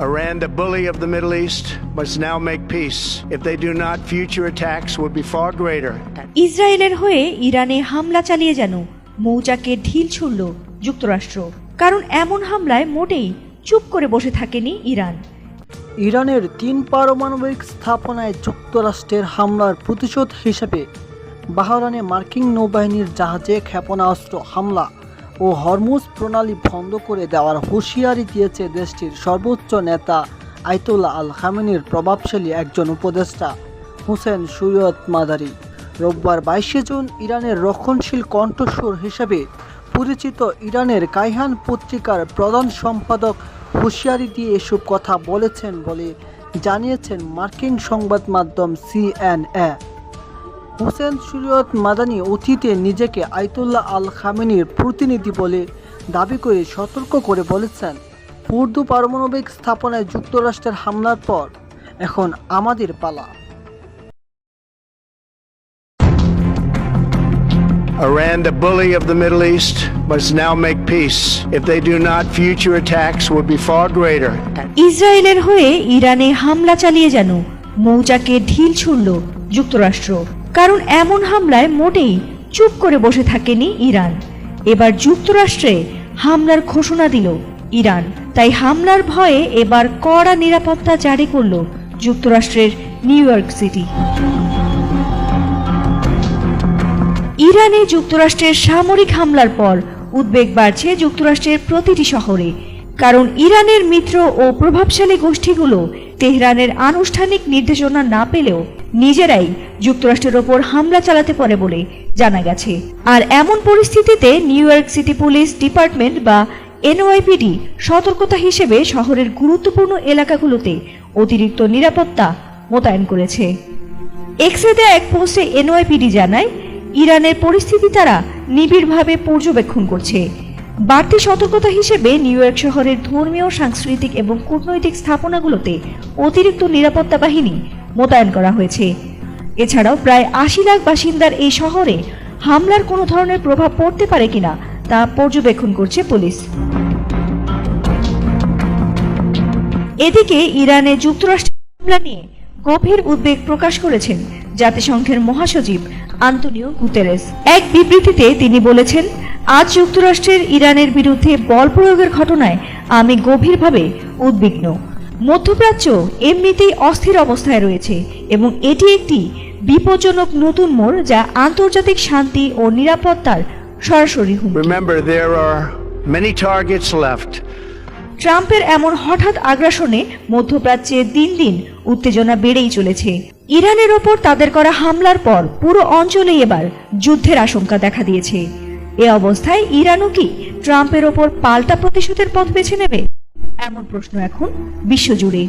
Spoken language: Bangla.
Iran, the bully of the Middle East, must now make peace. If they do not, future attacks would be far greater. ইসরায়েলের হয়ে ইরানে হামলা চালিয়ে যেন মৌচাকে ঢিল ছুড়ল যুক্তরাষ্ট্র কারণ এমন হামলায় মোটেই চুপ করে বসে থাকেনি ইরান ইরানের তিন পারমাণবিক স্থাপনায় যুক্তরাষ্ট্রের হামলার প্রতিশোধ হিসেবে বাহরানে মার্কিন নৌবাহিনীর জাহাজে ক্ষেপণাস্ত্র হামলা ও হরমুজ প্রণালী বন্ধ করে দেওয়ার হুঁশিয়ারি দিয়েছে দেশটির সর্বোচ্চ নেতা আইতুল্লাহ আল খামেনির প্রভাবশালী একজন উপদেষ্টা, হুসেন সৈয়দ মাদারি। রোববার বাইশে জুন ইরানের রক্ষণশীল কণ্ঠস্বর হিসেবে পরিচিত ইরানের কাইহান পত্রিকার প্রধান সম্পাদক হুঁশিয়ারি দিয়ে এসব কথা বলেছেন বলে জানিয়েছেন মার্কিন সংবাদ মাধ্যম সিএনএ। হোসেন সুরিয়ত মাদানি অতীতে নিজেকে আইতুল্লাহ আল খামেনির প্রতিনিধি বলে দাবি করে সতর্ক করে বলেছেন উর্দু পারমাণবিক স্থাপনায় যুক্তরাষ্ট্রের হামলার পর এখন আমাদের পালা Iran, the bully of the Middle East, must now make peace. If they do not, future attacks would be far greater. ইসরায়েলের হয়ে ইরানে হামলা চালিয়ে যেন মৌচাকে ঢিল ছুড়ল যুক্তরাষ্ট্র কারণ এমন হামলায় মোটেই চুপ করে বসে থাকেনি ইরান। এবার যুক্তরাষ্ট্রে হামলার ঘোষণা দিল ইরান। তাই হামলার ভয়ে এবার কড়া নিরাপত্তা জারি করল যুক্তরাষ্ট্রের নিউ ইয়র্ক সিটি। ইরানে যুক্তরাষ্ট্রের সামরিক হামলার পর উদ্বেগ বাড়ছে যুক্তরাষ্ট্রের প্রতিটি শহরে। কারণ ইরানের মিত্র ও প্রভাবশালী গোষ্ঠীগুলো তেহরানের আনুষ্ঠানিক নির্দেশনা না পেলেও নিজেরাই যুক্তরাষ্ট্রের ওপর হামলা চালাতে পারে বলে জানা গেছে। আর এমন পরিস্থিতিতে New York City police department বা এনওয়াইপিডি সতর্কতা হিসেবে শহরের গুরুত্বপূর্ণ এলাকাগুলোতে অতিরিক্ত নিরাপত্তা মোতায়েন করেছে। এক্সেতে এক পোস্টে এনওয়াইপিডি জানায়, ইরানের পরিস্থিতি তারা নিবিড়ভাবে পর্যবেক্ষণ করছে। বাড়তি সতর্কতা হিসেবে নিউ ইয়র্ক শহরের ধর্মীয়, সাংস্কৃতিক এবং কূটনৈতিক স্থাপনাগুলোতে অতিরিক্ত নিরাপত্তা বাহিনী মোতায়েন করা হয়েছে। এছাড়াও প্রায় আশি লাখ বাসিন্দার এই শহরে হামলার কোনো ধরনের প্রভাব পড়তে পারে কিনা তা পর্যবেক্ষণ করছে পুলিশ। এদিকে ইরানে যুক্তরাষ্ট্রের হামলা নিয়ে গভীর উদ্বেগ প্রকাশ করেছেন জাতিসংঘের মহাসচিব আন্তনিও গুতেরেস। এক বিবৃতিতে তিনি বলেছেন আজ যুক্তরাষ্ট্রের ইরানের বিরুদ্ধে বল প্রয়োগের ঘটনায় আমি গভীরভাবে উদ্বিগ্ন। মধ্যপ্রাচ্য এমনিতেই অস্থির অবস্থায় রয়েছে এবং এটি একটি বিপজ্জনক নতুন মোড় যা আন্তর্জাতিক শান্তি ও নিরাপত্তার সরাসরি. ট্রাম্পের এমন হঠাৎ আগ্রাসনে মধ্যপ্রাচ্যে দিন দিন উত্তেজনা বেড়েই চলেছে। ইরানের ওপর তাদের করা হামলার পর পুরো অঞ্চলেই এবার যুদ্ধের আশঙ্কা দেখা দিয়েছে। এ অবস্থায় ইরানও কি ট্রাম্পের ওপর পাল্টা প্রতিশোধের পথ বেছে নেবে? এমন প্রশ্ন এখন বিশ্বজুড়ে।